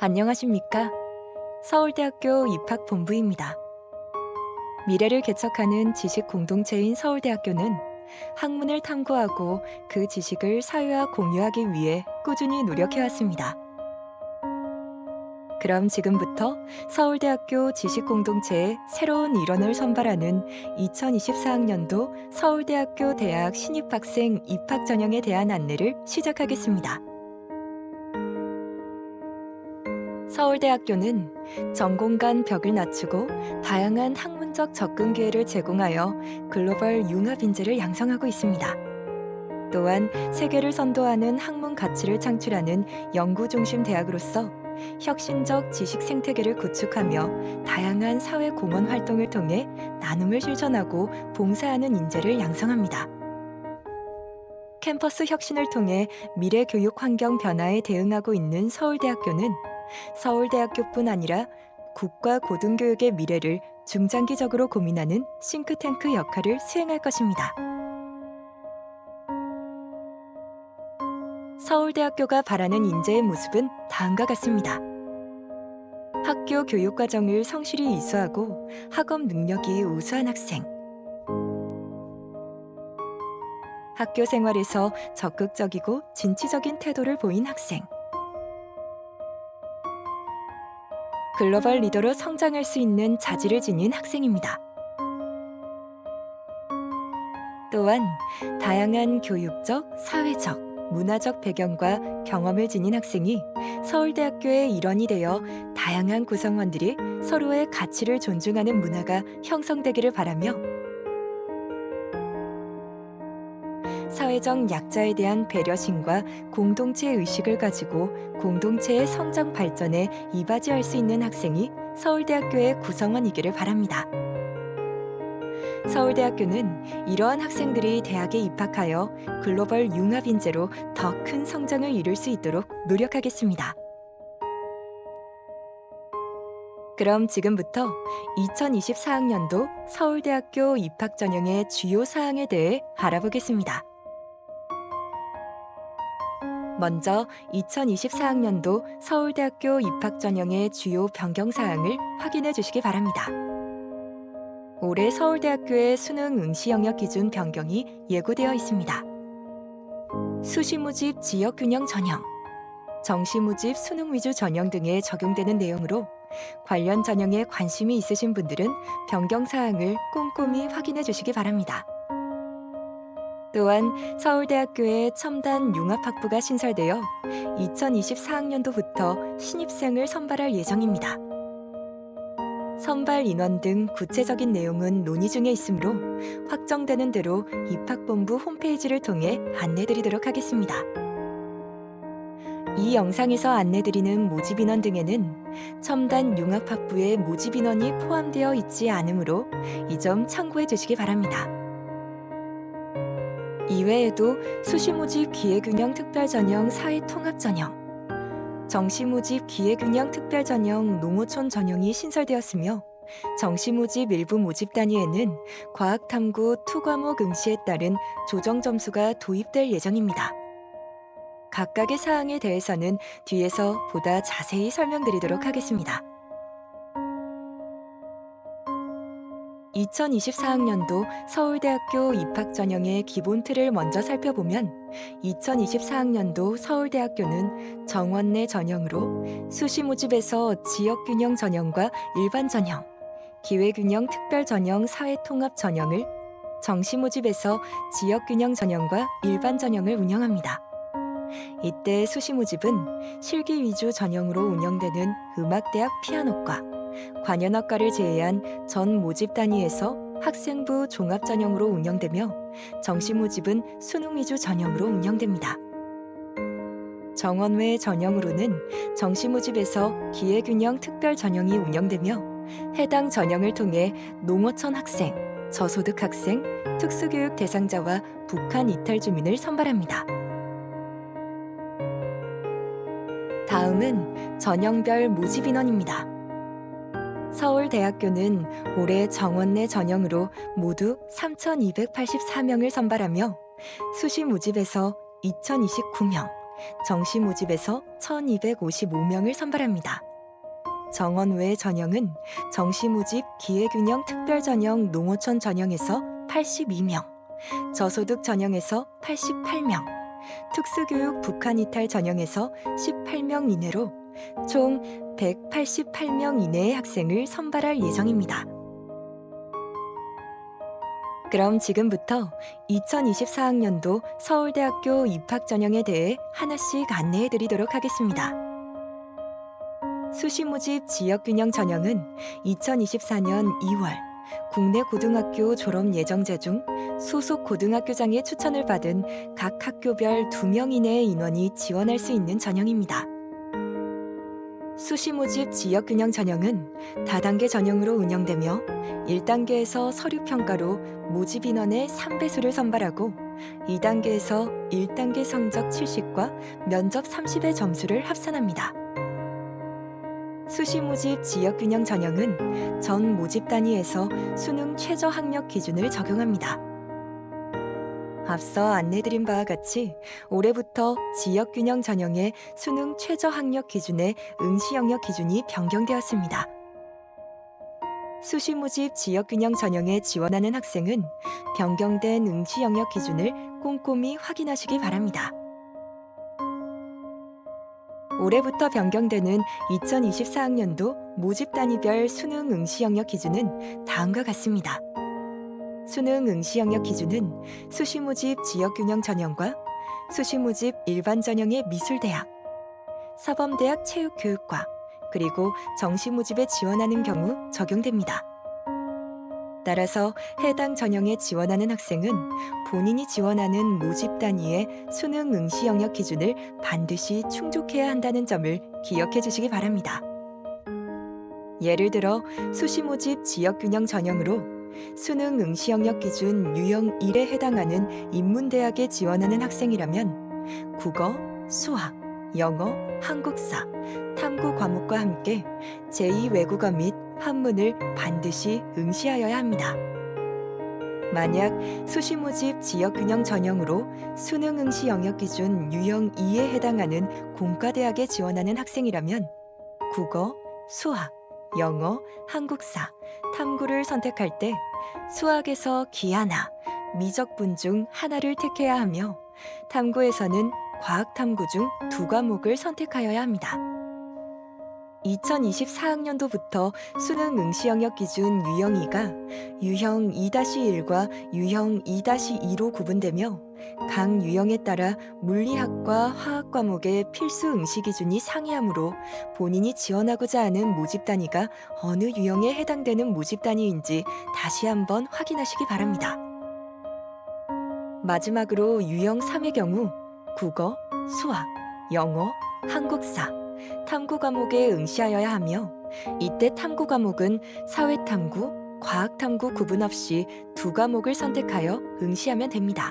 안녕하십니까? 서울대학교 입학본부입니다. 미래를 개척하는 지식 공동체인 서울대학교는 학문을 탐구하고 그 지식을 사회와 공유하기 위해 꾸준히 노력해왔습니다. 그럼 지금부터 서울대학교 지식공동체의 새로운 일원을 선발하는 2024학년도 서울대학교 대학 신입학생 입학 전형에 대한 안내를 시작하겠습니다. 서울대학교는 전공 간 벽을 낮추고 다양한 학문적 접근 기회를 제공하여 글로벌 융합 인재를 양성하고 있습니다. 또한 세계를 선도하는 학문 가치를 창출하는 연구 중심 대학으로서 혁신적 지식 생태계를 구축하며 다양한 사회 공헌 활동을 통해 나눔을 실천하고 봉사하는 인재를 양성합니다. 캠퍼스 혁신을 통해 미래 교육 환경 변화에 대응하고 있는 서울대학교는 서울대학교뿐 아니라 국가 고등교육의 미래를 중장기적으로 고민하는 싱크탱크 역할을 수행할 것입니다. 서울대학교가 바라는 인재의 모습은 다음과 같습니다. 학교 교육 과정을 성실히 이수하고 학업 능력이 우수한 학생. 학교 생활에서 적극적이고 진취적인 태도를 보인 학생. 글로벌 리더로 성장할 수 있는 자질을 지닌 학생입니다. 또한 다양한 교육적, 사회적, 문화적 배경과 경험을 지닌 학생이 서울대학교의 일원이 되어 다양한 구성원들이 서로의 가치를 존중하는 문화가 형성되기를 바라며 사회적 약자에 대한 배려심과 공동체 의식을 가지고 공동체의 성장 발전에 이바지할 수 있는 학생이 서울대학교의 구성원이기를 바랍니다. 서울대학교는 이러한 학생들이 대학에 입학하여 글로벌 융합 인재로 더 큰 성장을 이룰 수 있도록 노력하겠습니다. 그럼 지금부터 2024학년도 서울대학교 입학 전형의 주요 사항에 대해 알아보겠습니다. 먼저 2024학년도 서울대학교 입학 전형의 주요 변경 사항을 확인해 주시기 바랍니다. 올해 서울대학교의 수능 응시 영역 기준 변경이 예고되어 있습니다. 수시 모집 지역 균형 전형, 정시 모집 수능 위주 전형 등에 적용되는 내용으로 관련 전형에 관심이 있으신 분들은 변경 사항을 꼼꼼히 확인해 주시기 바랍니다. 또한 서울대학교의 첨단 융합학부가 신설되어 2024학년도부터 신입생을 선발할 예정입니다. 선발 인원 등 구체적인 내용은 논의 중에 있으므로 확정되는 대로 입학본부 홈페이지를 통해 안내드리도록 하겠습니다. 이 영상에서 안내드리는 모집 인원 등에는 첨단 융합학부의 모집 인원이 포함되어 있지 않으므로 이 점 참고해 주시기 바랍니다. 이외에도 수시 모집 기회균형 특별전형 사회 통합 전형, 정시 모집 기회균형 특별전형 농어촌 전형이 신설되었으며 정시 모집 일부 모집 단위에는 과학탐구 투 과목 응시에 따른 조정 점수가 도입될 예정입니다. 각각의 사항에 대해서는 뒤에서 보다 자세히 설명드리도록 하겠습니다. 2024학년도 서울대학교 입학 전형의 기본 틀을 먼저 살펴보면 2024학년도 서울대학교는 정원 내 전형으로 수시 모집에서 지역 균형 전형과 일반 전형, 기회 균형 특별 전형 사회 통합 전형을 정시 모집에서 지역 균형 전형과 일반 전형을 운영합니다. 이때 수시 모집은 실기 위주 전형으로 운영되는 음악대학 피아노과, 관현악과를 제외한 전 모집 단위에서 학생부 종합 전형으로 운영되며 정시 모집은 수능 위주 전형으로 운영됩니다. 정원 외 전형으로는 정시 모집에서 기회균형 특별 전형이 운영되며 해당 전형을 통해 농어촌 학생, 저소득 학생, 특수교육 대상자와 북한 이탈 주민을 선발합니다. 다음은 전형별 모집 인원입니다. 서울대학교는 올해 정원 내 전형으로 모두 3,284명을 선발하며 수시 모집에서 2,029명, 정시 모집에서 1255명을 선발합니다. 정원 외 전형은 정시 모집 기회균형 특별 전형 농어촌 전형에서 82명, 저소득 전형에서 88명, 특수교육 북한 이탈 전형에서 18명 이내로 총 188명 이내의 학생을 선발할 예정입니다. 그럼 지금부터 2024학년도 서울대학교 입학 전형에 대해 하나씩 안내해 드리도록 하겠습니다. 수시 모집 지역 균형 전형은 2024년 2월 국내 고등학교 졸업 예정자 중 소속 고등학교장의 추천을 받은 각 학교별 2명 이내의 인원이 지원할 수 있는 전형입니다. 수시 모집 지역 균형 전형은 다단계 전형으로 운영되며 1단계에서 서류 평가로 모집 인원의 3배수를 선발하고 2단계에서 1단계 성적 70과 면접 30의 점수를 합산합니다. 수시 모집 지역 균형 전형은 전 모집 단위에서 수능 최저 학력 기준을 적용합니다. 앞서 안내드린 바와 같이 올해부터 지역 균형 전형의 수능 최저 학력 기준의 응시 영역 기준이 변경되었습니다. 수시 모집 지역 균형 전형에 지원하는 학생은 변경된 응시 영역 기준을 꼼꼼히 확인하시기 바랍니다. 올해부터 변경되는 2024학년도 모집 단위별 수능 응시 영역 기준은 다음과 같습니다. 수능 응시 영역 기준은 수시 모집 지역 균형 전형과 수시 모집 일반 전형의 미술대학, 사범대학 체육교육과 그리고 정시 모집에 지원하는 경우 적용됩니다. 따라서 해당 전형에 지원하는 학생은 본인이 지원하는 모집 단위의 수능 응시 영역 기준을 반드시 충족해야 한다는 점을 기억해 주시기 바랍니다. 예를 들어 수시 모집 지역 균형 전형으로 수능 응시 영역 기준 유형 1에 해당하는 인문대학에 지원하는 학생이라면 국어, 수학, 영어, 한국사, 탐구 과목과 함께 제2 외국어 및 한문을 반드시 응시하여야 합니다. 만약 수시 모집 지역 균형 전형으로 수능 응시 영역 기준 유형 2에 해당하는 공과대학에 지원하는 학생이라면 국어, 수학, 영어, 한국사, 탐구를 선택할 때 수학에서 기하나, 미적분 중 하나를 택해야 하며 탐구에서는 과학탐구 중 두 과목을 선택하여야 합니다. 2024학년도부터 수능 응시 영역 기준 유형 2가 유형 2-1과 유형 2-2로 구분되며 각 유형에 따라 물리학과 화학 과목의 필수 응시 기준이 상이하므로 본인이 지원하고자 하는 모집 단위가 어느 유형에 해당되는 모집 단위인지 다시 한번 확인하시기 바랍니다. 마지막으로 유형 3의 경우 국어, 수학, 영어, 한국사, 탐구 과목에 응시하여야 하며 이때 탐구 과목은 사회탐구, 과학탐구 구분 없이 두 과목을 선택하여 응시하면 됩니다.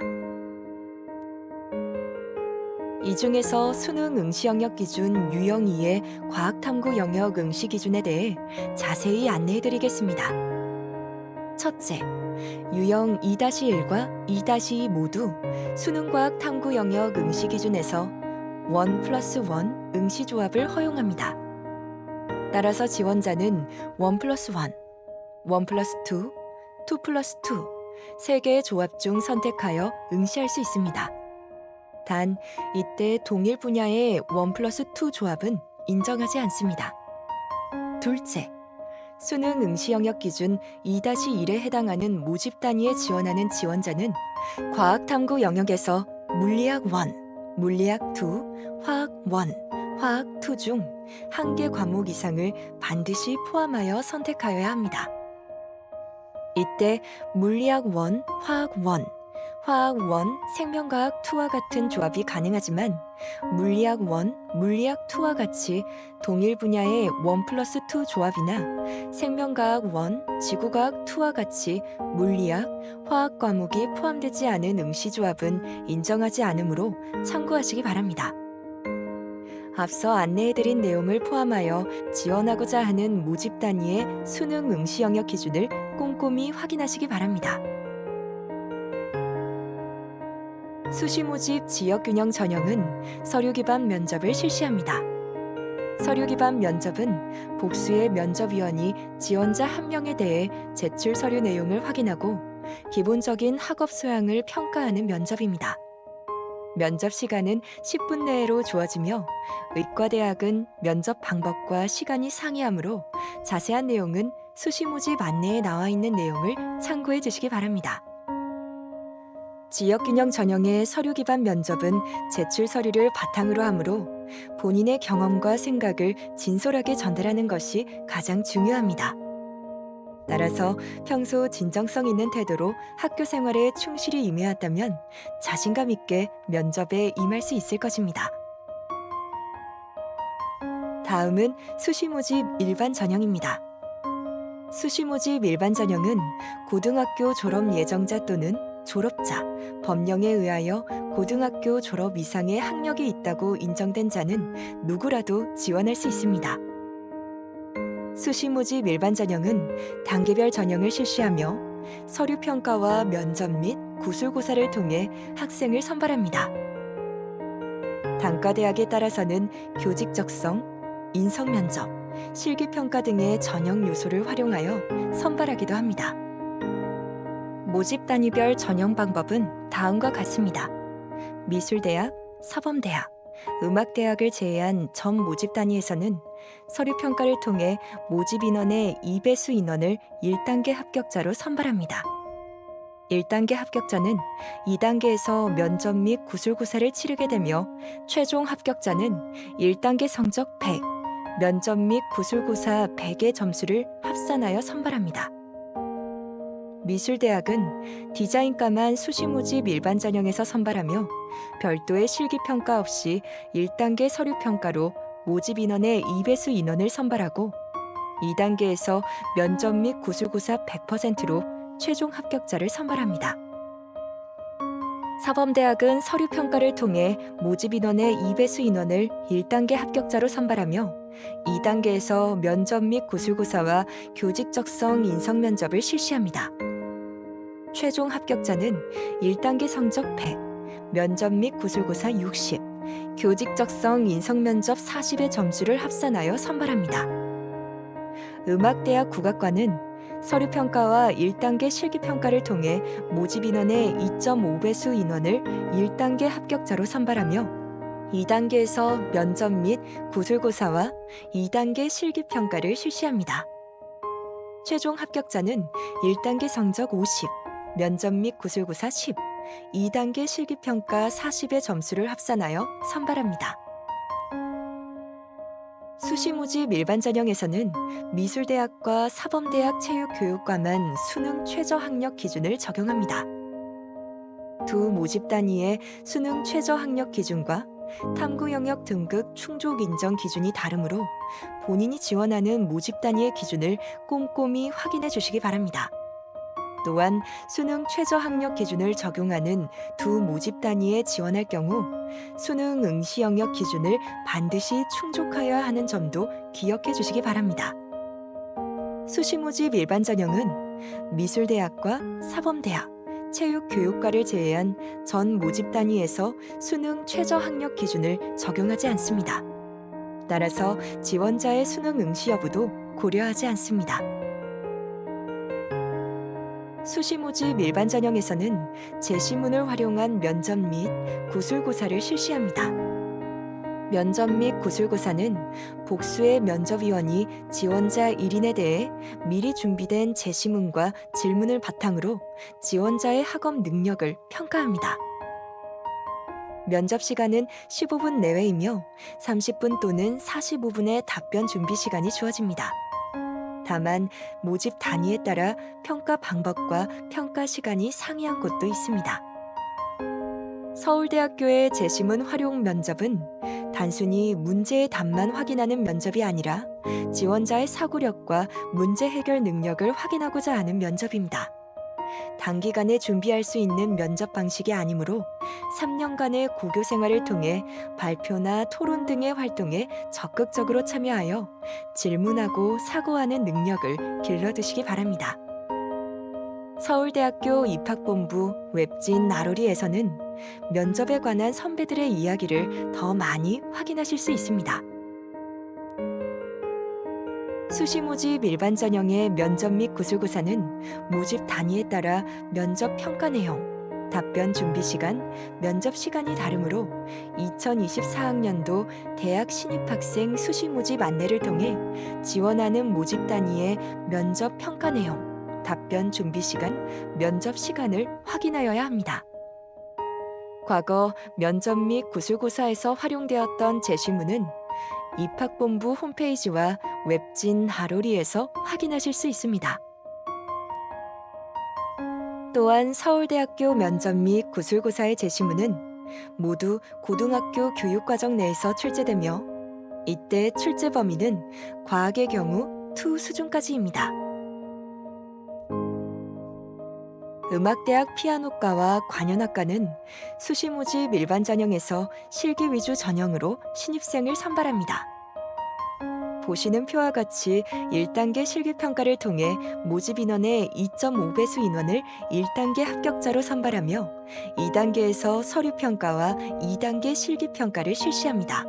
이 중에서 수능 응시 영역 기준 유형 2의 과학탐구 영역 응시 기준에 대해 자세히 안내해 드리겠습니다. 첫째, 유형 2-1과 2-2 모두 수능 과학 탐구 영역 응시 기준에서 1 플러스 1 응시 조합을 허용합니다. 따라서 지원자는 1 플러스 1, 1 플러스 2, 2 플러스 2, 세 개의 조합 중 선택하여 응시할 수 있습니다. 단, 이때 동일 분야의 1 플러스 2 조합은 인정하지 않습니다. 둘째, 수능 응시 영역 기준 2-1에 해당하는 모집 단위에 지원하는 지원자는 과학탐구 영역에서 물리학 1, 물리학 2, 화학 1, 화학 2 중 한 개 과목 이상을 반드시 포함하여 선택하여야 합니다. 이때 물리학 1, 화학 1, 화학 1, 생명과학 2와 같은 조합이 가능하지만 물리학 1, 물리학 2와 같이 동일 분야의 1 플러스 2 조합이나 생명과학 1, 지구과학 2와 같이 물리학, 화학 과목이 포함되지 않은 응시 조합은 인정하지 않으므로 참고하시기 바랍니다. 앞서 안내해드린 내용을 포함하여 지원하고자 하는 모집 단위의 수능 응시 영역 기준을 꼼꼼히 확인하시기 바랍니다. 수시 모집 지역 균형 전형은 서류 기반 면접을 실시합니다. 서류 기반 면접은 복수의 면접위원이 지원자 한 명에 대해 제출 서류 내용을 확인하고 기본적인 학업 소양을 평가하는 면접입니다. 면접 시간은 10분 내로 주어지며 의과대학은 면접 방법과 시간이 상이하므로 자세한 내용은 수시 모집 안내에 나와 있는 내용을 참고해 주시기 바랍니다. 지역균형 전형의 서류 기반 면접은 제출 서류를 바탕으로 하므로 본인의 경험과 생각을 진솔하게 전달하는 것이 가장 중요합니다. 따라서 평소 진정성 있는 태도로 학교 생활에 충실히 임해왔다면 자신감 있게 면접에 임할 수 있을 것입니다. 다음은 수시 모집 일반 전형입니다. 수시 모집 일반 전형은 고등학교 졸업 예정자 또는 졸업자, 법령에 의하여 고등학교 졸업 이상의 학력이 있다고 인정된 자는 누구라도 지원할 수 있습니다. 수시 모집 일반 전형은 단계별 전형을 실시하며 서류 평가와 면접 및 구술고사를 통해 학생을 선발합니다. 단과대학에 따라서는 교직 적성, 인성 면접, 실기 평가 등의 전형 요소를 활용하여 선발하기도 합니다. 모집 단위별 전형 방법은 다음과 같습니다. 미술대학, 사범대학, 음악대학을 제외한 전 모집 단위에서는 서류 평가를 통해 모집 인원의 2배수 인원을 1단계 합격자로 선발합니다. 1단계 합격자는 2단계에서 면접 및 구술고사를 치르게 되며 최종 합격자는 1단계 성적 100, 면접 및 구술고사 100의 점수를 합산하여 선발합니다. 미술대학은 디자인과만 수시 모집 일반 전형에서 선발하며 별도의 실기 평가 없이 1단계 서류 평가로 모집 인원의 2배수 인원을 선발하고 2단계에서 면접 및 구술고사 100%로 최종 합격자를 선발합니다. 사범대학은 서류 평가를 통해 모집 인원의 2배수 인원을 1단계 합격자로 선발하며 2단계에서 면접 및 구술고사와 교직적성 인성 면접을 실시합니다. 최종 합격자는 1단계 성적 100, 면접 및 구술고사 60, 교직 적성 인성 면접 40의 점수를 합산하여 선발합니다. 음악대학 국악과는 서류 평가와 1단계 실기 평가를 통해 모집 인원의 2.5배수 인원을 1단계 합격자로 선발하며 2단계에서 면접 및 구술고사와 2단계 실기 평가를 실시합니다. 최종 합격자는 1단계 성적 50, 면접 및 구술고사 10, 2단계 실기평가 40의 점수를 합산하여 선발합니다. 수시 모집 일반 전형에서는 미술대학과 사범대학 체육교육과만 수능 최저 학력 기준을 적용합니다. 두 모집 단위의 수능 최저 학력 기준과 탐구 영역 등급 충족 인정 기준이 다르므로 본인이 지원하는 모집 단위의 기준을 꼼꼼히 확인해 주시기 바랍니다. 또한 수능 최저 학력 기준을 적용하는 두 모집 단위에 지원할 경우 수능 응시 영역 기준을 반드시 충족하여야 하는 점도 기억해 주시기 바랍니다. 수시 모집 일반 전형은 미술대학과 사범대학, 체육교육과를 제외한 전 모집 단위에서 수능 최저 학력 기준을 적용하지 않습니다. 따라서 지원자의 수능 응시 여부도 고려하지 않습니다. 수시 모집 일반 전형에서는 제시문을 활용한 면접 및 구술고사를 실시합니다. 면접 및 구술고사는 복수의 면접위원이 지원자 1인에 대해 미리 준비된 제시문과 질문을 바탕으로 지원자의 학업 능력을 평가합니다. 면접 시간은 15분 내외이며 30분 또는 45분의 답변 준비 시간이 주어집니다. 다만 모집 단위에 따라 평가 방법과 평가 시간이 상이한 곳도 있습니다. 서울대학교의 제시문 활용 면접은 단순히 문제의 답만 확인하는 면접이 아니라 지원자의 사고력과 문제 해결 능력을 확인하고자 하는 면접입니다. 단기간에 준비할 수 있는 면접 방식이 아니므로 3년간의 고교 생활을 통해 발표나 토론 등의 활동에 적극적으로 참여하여 질문하고 사고하는 능력을 길러두시기 바랍니다. 서울대학교 입학본부 웹진 나로리에서는 면접에 관한 선배들의 이야기를 더 많이 확인하실 수 있습니다. 수시 모집 일반 전형의 면접 및 구술고사는 모집 단위에 따라 면접 평가 내용, 답변 준비 시간, 면접 시간이 다르므로 2024학년도 대학 신입학생 수시 모집 안내를 통해 지원하는 모집 단위의 면접 평가 내용, 답변 준비 시간, 면접 시간을 확인하여야 합니다. 과거 면접 및 구술고사에서 활용되었던 제시문은 입학본부 홈페이지와 웹진 하로리에서 확인하실 수 있습니다. 또한 서울대학교 면접 및 구술고사의 제시문은 모두 고등학교 교육과정 내에서 출제되며 이때 출제 범위는 과학의 경우 2 수준까지입니다. 음악대학 피아노과와 관현악과는 수시 모집 일반 전형에서 실기 위주 전형으로 신입생을 선발합니다. 보시는 표와 같이 1단계 실기평가를 통해 모집 인원의 2.5배수 인원을 1단계 합격자로 선발하며 2단계에서 서류평가와 2단계 실기평가를 실시합니다.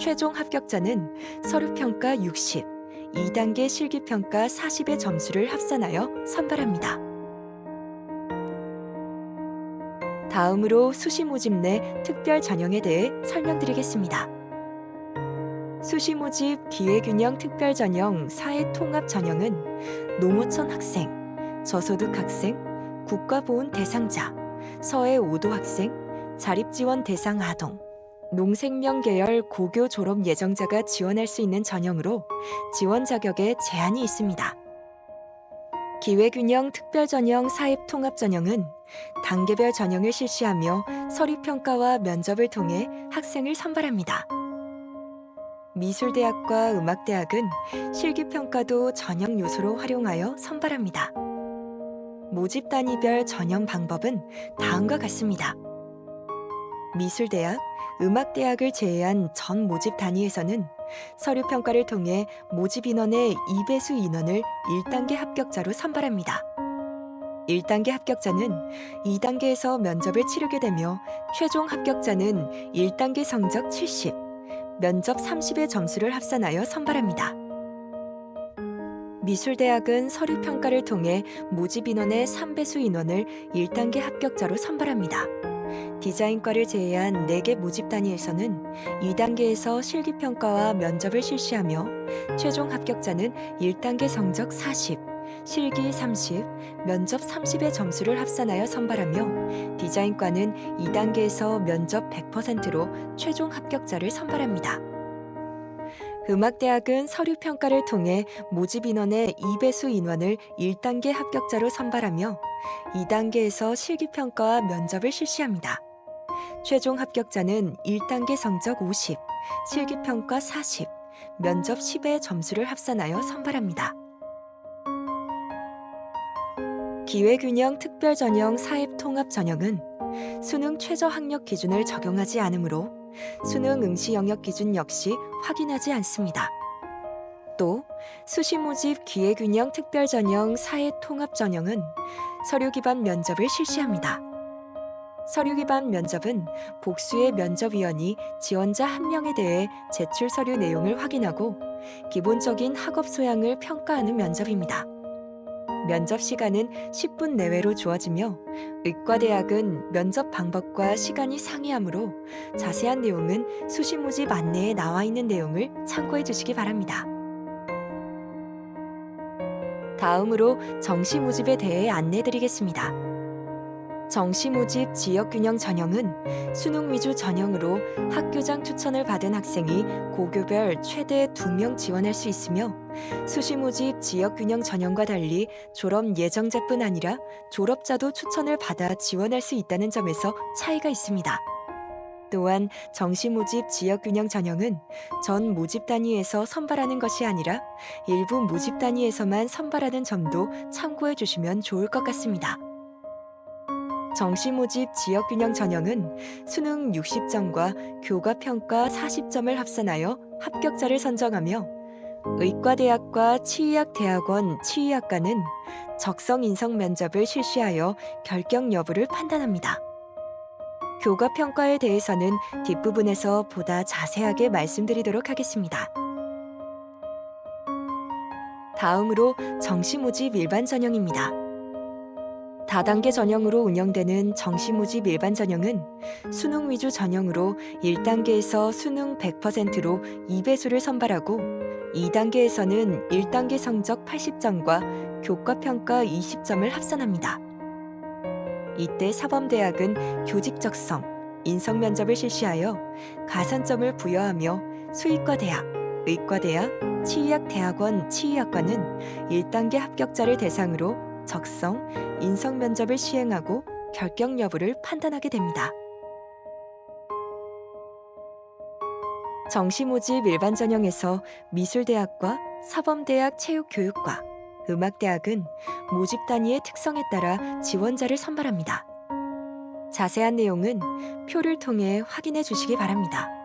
최종 합격자는 서류평가 60, 2단계 실기평가 40의 점수를 합산하여 선발합니다. 다음으로 수시 모집 내 특별 전형에 대해 설명드리겠습니다. 수시 모집 기회균형 특별 전형 사회 통합 전형은 노무천 학생, 저소득 학생, 국가보훈 대상자, 서해 5도 학생, 자립지원 대상 아동, 농생명 계열 고교 졸업 예정자가 지원할 수 있는 전형으로 지원 자격에 제한이 있습니다. 기회균형 특별 전형 사입 통합 전형은 단계별 전형을 실시하며 서류 평가와 면접을 통해 학생을 선발합니다. 미술대학과 음악대학은 실기평가도 전형 요소로 활용하여 선발합니다. 모집 단위별 전형 방법은 다음과 같습니다. 미술대학, 음악대학을 제외한 전 모집 단위에서는 서류 평가를 통해 모집 인원의 2배수 인원을 1단계 합격자로 선발합니다. 1단계 합격자는 2단계에서 면접을 치르게 되며 최종 합격자는 1단계 성적 70, 면접 30의 점수를 합산하여 선발합니다. 미술대학은 서류 평가를 통해 모집 인원의 3배수 인원을 1단계 합격자로 선발합니다. 디자인과를 제외한 4개 모집 단위에서는 2단계에서 실기평가와 면접을 실시하며 최종 합격자는 1단계 성적 40, 실기 30, 면접 30의 점수를 합산하여 선발하며 디자인과는 2단계에서 면접 100%로 최종 합격자를 선발합니다. 음악대학은 서류 평가를 통해 모집 인원의 2배수 인원을 1단계 합격자로 선발하며 2단계에서 실기평가와 면접을 실시합니다. 최종 합격자는 1단계 성적 50, 실기평가 40, 면접 10의 점수를 합산하여 선발합니다. 기회균형 특별전형 사입 통합 전형은 수능 최저 학력 기준을 적용하지 않으므로 수능 응시 영역 기준 역시 확인하지 않습니다. 또 수시 모집 기회균형 특별 전형 사회 통합 전형은 서류 기반 면접을 실시합니다. 서류 기반 면접은 복수의 면접위원이 지원자 한 명에 대해 제출 서류 내용을 확인하고 기본적인 학업 소양을 평가하는 면접입니다. 면접 시간은 10분 내외로 주어지며 의과대학은 면접 방법과 시간이 상이하므로 자세한 내용은 수시 모집 안내에 나와 있는 내용을 참고해 주시기 바랍니다. 다음으로 정시 모집에 대해 안내 드리겠습니다. 정시 모집 지역 균형 전형은 수능 위주 전형으로 학교장 추천을 받은 학생이 고교별 최대 2명 지원할 수 있으며 수시 모집 지역 균형 전형과 달리 졸업 예정자뿐 아니라 졸업자도 추천을 받아 지원할 수 있다는 점에서 차이가 있습니다. 또한 정시 모집 지역 균형 전형은 전 모집 단위에서 선발하는 것이 아니라 일부 모집 단위에서만 선발하는 점도 참고해 주시면 좋을 것 같습니다. 정시 모집 지역 균형 전형은 수능 60점과 교과 평가 40점을 합산하여 합격자를 선정하며 의과대학과 치의학대학원 치의학과는 적성 인성 면접을 실시하여 결격 여부를 판단합니다. 교과 평가에 대해서는 뒷부분에서 보다 자세하게 말씀드리도록 하겠습니다. 다음으로 정시 모집 일반 전형입니다. 다단계 전형으로 운영되는 정시 모집 일반 전형은 수능 위주 전형으로 1단계에서 수능 100%로 2배수를 선발하고 2단계에서는 1단계 성적 80점과 교과 평가 20점을 합산합니다. 이때 사범대학은 교직적성, 인성 면접을 실시하여 가산점을 부여하며 수의과대학, 의과대학, 치의학대학원 치의학과는 1단계 합격자를 대상으로 적성, 인성 면접을 시행하고 결격 여부를 판단하게 됩니다. 정시 모집 일반 전형에서 미술대학과 사범대학 체육교육과 음악대학은 모집 단위의 특성에 따라 지원자를 선발합니다. 자세한 내용은 표를 통해 확인해 주시기 바랍니다.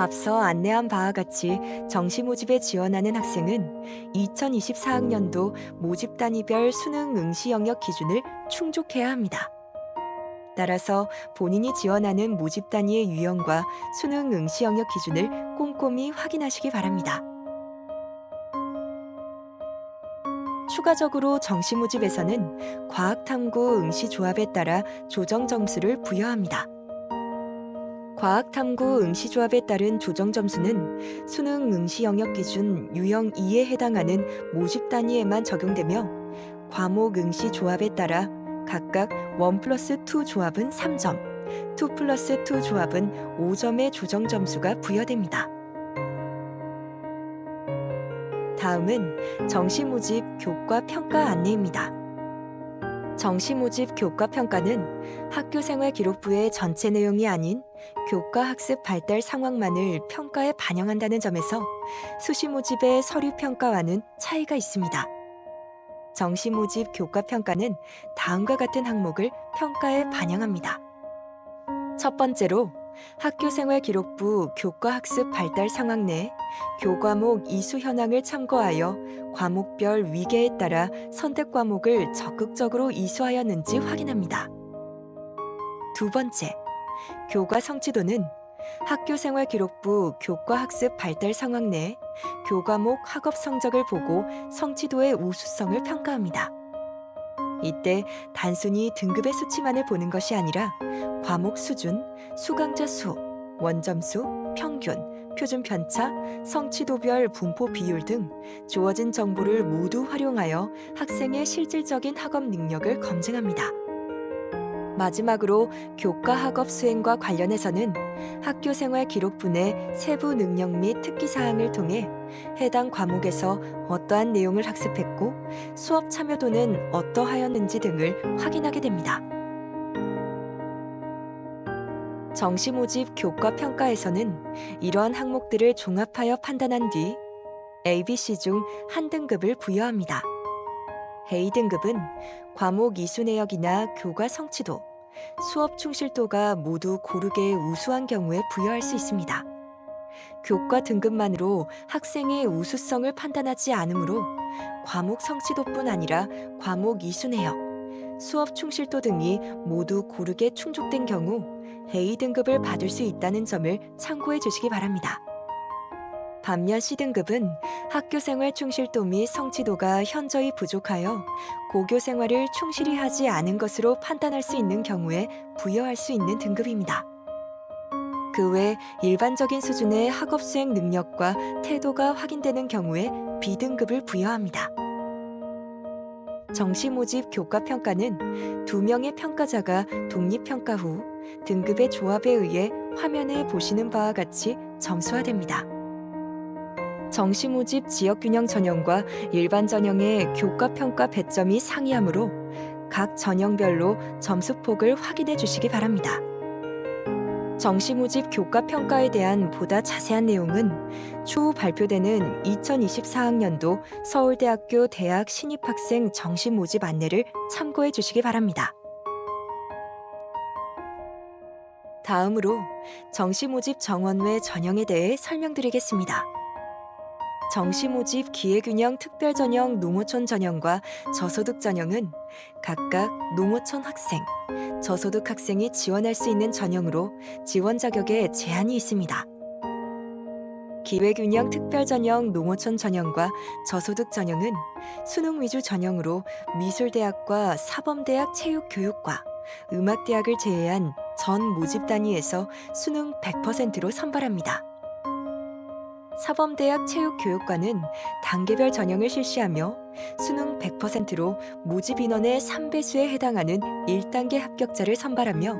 앞서 안내한 바와 같이 정시 모집에 지원하는 학생은 2024학년도 모집 단위별 수능 응시 영역 기준을 충족해야 합니다. 따라서 본인이 지원하는 모집 단위의 유형과 수능 응시 영역 기준을 꼼꼼히 확인하시기 바랍니다. 추가적으로 정시 모집에서는 과학탐구 응시 조합에 따라 조정 점수를 부여합니다. 과학탐구 응시 조합에 따른 조정 점수는 수능 응시 영역 기준 유형 2에 해당하는 모집 단위에만 적용되며 과목 응시 조합에 따라 각각 1 플러스 2 조합은 3점, 2 플러스 2 조합은 5점의 조정 점수가 부여됩니다. 다음은 정시 모집 교과 평가 안내입니다. 정시 모집 교과 평가는 학교 생활 기록부의 전체 내용이 아닌 교과 학습 발달 상황만을 평가에 반영한다는 점에서 수시 모집의 서류 평가와는 차이가 있습니다. 정시 모집 교과 평가는 다음과 같은 항목을 평가에 반영합니다. 첫 번째로 학교 생활 기록부 교과 학습 발달 상황 내 교과목 이수 현황을 참고하여 과목별 위계에 따라 선택 과목을 적극적으로 이수하였는지 확인합니다. 두 번째, 교과 성취도는 학교 생활 기록부 교과 학습 발달 상황 내 교과목 학업 성적을 보고 성취도의 우수성을 평가합니다. 이때 단순히 등급의 수치만을 보는 것이 아니라 과목 수준, 수강자 수, 원점수, 평균, 표준 편차, 성취도별 분포 비율 등 주어진 정보를 모두 활용하여 학생의 실질적인 학업 능력을 검증합니다. 마지막으로 교과 학업 수행과 관련해서는 학교 생활 기록부 내 세부 능력 및 특기 사항을 통해 해당 과목에서 어떠한 내용을 학습했고 수업 참여도는 어떠하였는지 등을 확인하게 됩니다. 정시 모집 교과 평가에서는 이러한 항목들을 종합하여 판단한 뒤 ABC 중 한 등급을 부여합니다. A 등급은 과목 이수 내역이나 교과 성취도, 수업 충실도가 모두 고르게 우수한 경우에 부여할 수 있습니다. 교과 등급만으로 학생의 우수성을 판단하지 않으므로 과목 성취도뿐 아니라 과목 이수 내역, 수업 충실도 등이 모두 고르게 충족된 경우 A 등급을 받을 수 있다는 점을 참고해 주시기 바랍니다. 반면 C등급은 학교 생활 충실도 및 성취도가 현저히 부족하여 고교 생활을 충실히 하지 않은 것으로 판단할 수 있는 경우에 부여할 수 있는 등급입니다. 그 외 일반적인 수준의 학업 수행 능력과 태도가 확인되는 경우에 B등급을 부여합니다. 정시 모집 교과 평가는 두 명의 평가자가 독립 평가 후 등급의 조합에 의해 화면에 보시는 바와 같이 점수화됩니다. 정시 모집 지역 균형 전형과 일반 전형의 교과 평가 배점이 상이하므로 각 전형별로 점수폭을 확인해 주시기 바랍니다. 정시 모집 교과 평가에 대한 보다 자세한 내용은 추후 발표되는 2024학년도 서울대학교 대학 신입학생 정시 모집 안내를 참고해 주시기 바랍니다. 다음으로 정시 모집 정원 외 전형에 대해 설명드리겠습니다. 정시 모집 기회균형 특별 전형 농어촌 전형과 저소득 전형은 각각 농어촌 학생, 저소득 학생이 지원할 수 있는 전형으로 지원 자격에 제한이 있습니다. 기회균형 특별 전형 농어촌 전형과 저소득 전형은 수능 위주 전형으로 미술대학과 사범대학 체육교육과 음악대학을 제외한 전 모집 단위에서 수능 100%로 선발합니다. 사범대학 체육교육과는 단계별 전형을 실시하며 수능 100%로 모집 인원의 3배수에 해당하는 1단계 합격자를 선발하며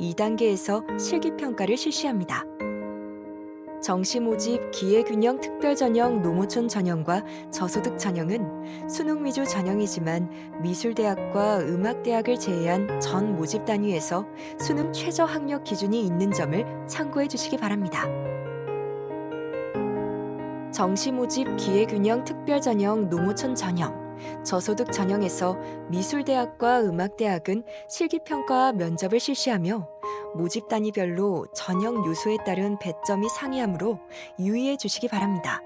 2단계에서 실기평가를 실시합니다. 정시 모집 기회균형 특별 전형 농어촌 전형과 저소득 전형은 수능 위주 전형이지만 미술대학과 음악대학을 제외한 전 모집 단위에서 수능 최저 학력 기준이 있는 점을 참고해 주시기 바랍니다. 정시 모집 기회균형 특별 전형 저소득 전형에서 미술대학과 음악대학은 실기평가와 면접을 실시하며 모집 단위별로 전형 요소에 따른 배점이 상이하므로 유의해 주시기 바랍니다.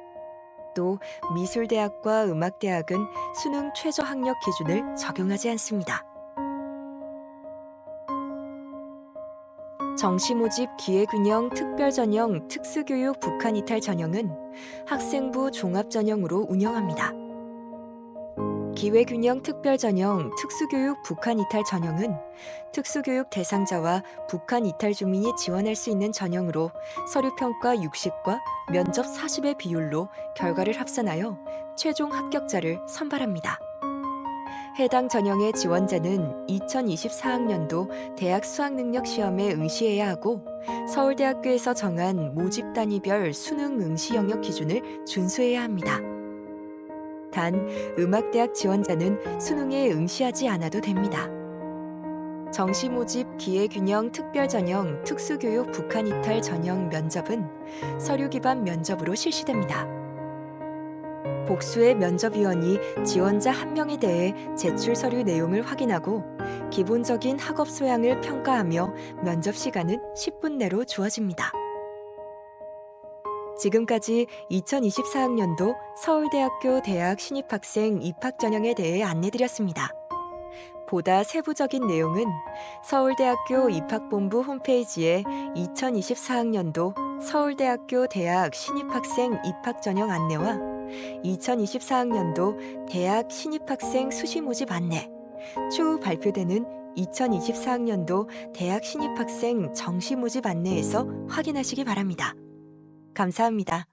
또 미술대학과 음악대학은 수능 최저 학력 기준을 적용하지 않습니다. 정시 모집 기회균형 특별 전형 특수교육 북한 이탈 전형은 학생부 종합 전형으로 운영합니다. 기회균형 특별 전형 특수교육 북한 이탈 전형은 특수교육 대상자와 북한 이탈 주민이 지원할 수 있는 전형으로 서류평가 60과 면접 40의 비율로 결과를 합산하여 최종 합격자를 선발합니다. 해당 전형의 지원자는 2024학년도 대학 수학능력 시험에 응시해야 하고 서울대학교에서 정한 모집 단위별 수능 응시 영역 기준을 준수해야 합니다. 단 음악대학 지원자는 수능에 응시하지 않아도 됩니다. 정시 모집 기회균형 특별 전형 특수교육 북한 이탈 전형 면접은 서류 기반 면접으로 실시됩니다. 복수의 면접위원이 지원자 한 명에 대해 제출 서류 내용을 확인하고 기본적인 학업 소양을 평가하며 면접 시간은 10분 내로 주어집니다. 지금까지 2024학년도 서울대학교 대학 신입학생 입학 전형에 대해 안내드렸습니다. 보다 세부적인 내용은 서울대학교 입학본부 홈페이지에 2024학년도 서울대학교 대학 신입학생 입학 전형 안내와 2024학년도 대학 신입학생 수시 모집 안내, 추후 발표되는 2024학년도 대학 신입학생 정시 모집 안내에서 확인하시기 바랍니다. 감사합니다.